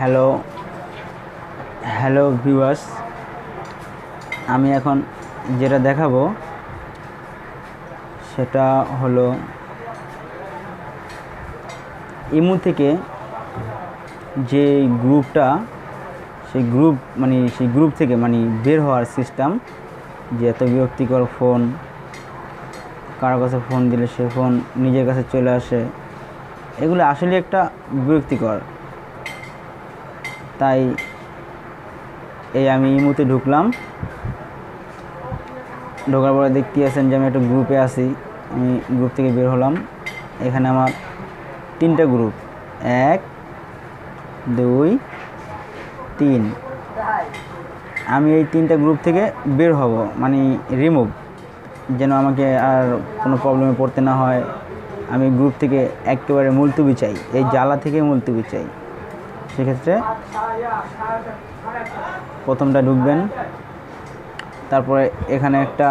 Hello hello viewers আমি এখন যেটা দেখাবো, সেটা হলো ইমু থেকে যে গ্রুপটা, সেই গ্রুপ মানে সেই গ্রুপ থেকে মানে বের হওয়ার সিস্টেম, যে এত বিরক্তিকর ফোন, কারও কাছে ফোন দিলে সে ফোন নিজের কাছে চলে আসে, এগুলো আসলে একটা বিরক্তিকর। তাই এই আমি ইমুতে ঢুকলাম। ঢোকার পরে দেখতে আছেন যে আমি একটা গ্রুপে আছি। আমি গ্রুপ থেকে বের হলাম। এখানে আমার তিনটা গ্রুপ এক, দুই, তিন। আমি এই তিনটা গ্রুপ থেকে বের হব মানে রিমুভ যেন আমাকে আর কোনো প্রবলেমে পড়তে না হয়। আমি গ্রুপ থেকে একেবারে মুলতুবি চাই। এই জ্বালা থেকে মুলতুবি চাই। সেক্ষেত্রে প্রথমটা ঢুকবেন। তারপরে এখানে একটা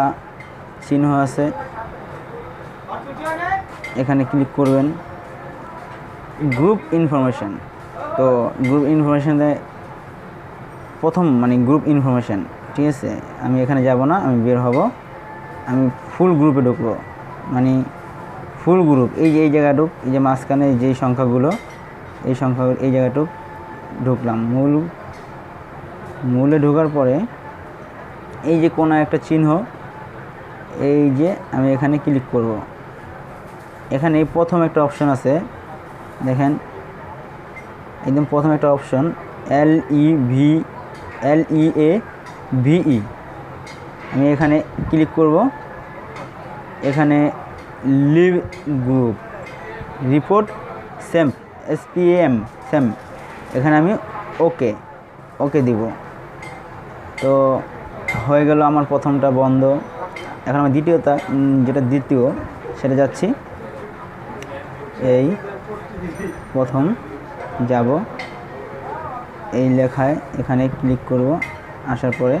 চিহ্ন আছে। এখানে ক্লিক করবেন। Group information. তো গ্রুপ ইনফরমেশনে প্রথম মানে গ্রুপ ইনফরমেশন, ঠিক আছে? আমি এখানে যাব না, আমি বের হব। আমি ফুল গ্রুপে ঢুকবো। মানে ফুল গ্রুপ, এই যে, এই জায়গাটুক এই যে মাঝখানে যেই সংখ্যাগুলো, এই সংখ্যাগুলো, এই জায়গাটুক ঢুকলাম। মূল, মূলে ঢোকার পরে এই যে কোনো একটা চিহ্ন, এই যে আমি এখানে ক্লিক করব। এখানে এই প্রথম একটা অপশন আছে। দেখেন, একদম প্রথম একটা অপশন এল ই ভি এল ই এ ভিই আমি এখানে ক্লিক করব। এখানে leave group report same S P M same এখানে আমি ওকে ওকে দিব। তো হয়ে গেল আমার প্রথমটা বন্ধ। এখন আমার দ্বিতীয়টা যেটা দ্বিতীয়, সেটা যাচ্ছি। এই প্রথম যাব। এই লেখায় এখানে ক্লিক করব, আসার পরে।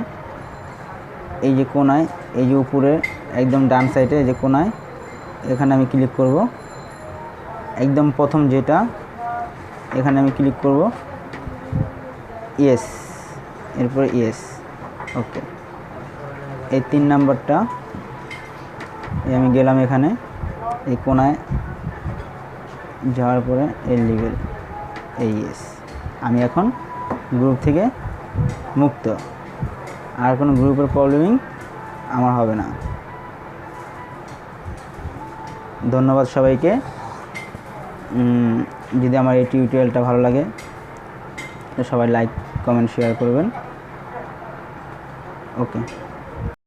এই যে কোনায়, এই যে উপরে, একদম ডান সাইডে এই যে কোনায়, এখানে আমি ক্লিক করব। একদম প্রথম যেটা এখানে আমি ক্লিক করব। ইয়েস এরপরে ইয়েস ওকে এই তিন নাম্বারটা আমি গেলাম এখানে, এই কোনায়। যাওয়ার পরে এই লিগেল এই ইয়েস আমি এখন গ্রুপ থেকে মুক্ত। আর কোনো গ্রুপের প্রবলেমিং আমার হবে না। ধন্যবাদ সবাইকে। যদি আমার এই টিউটোরিয়ালটা ভালো লাগে সবাই লাইক কমেন্ট শেয়ার করবেন। ওকে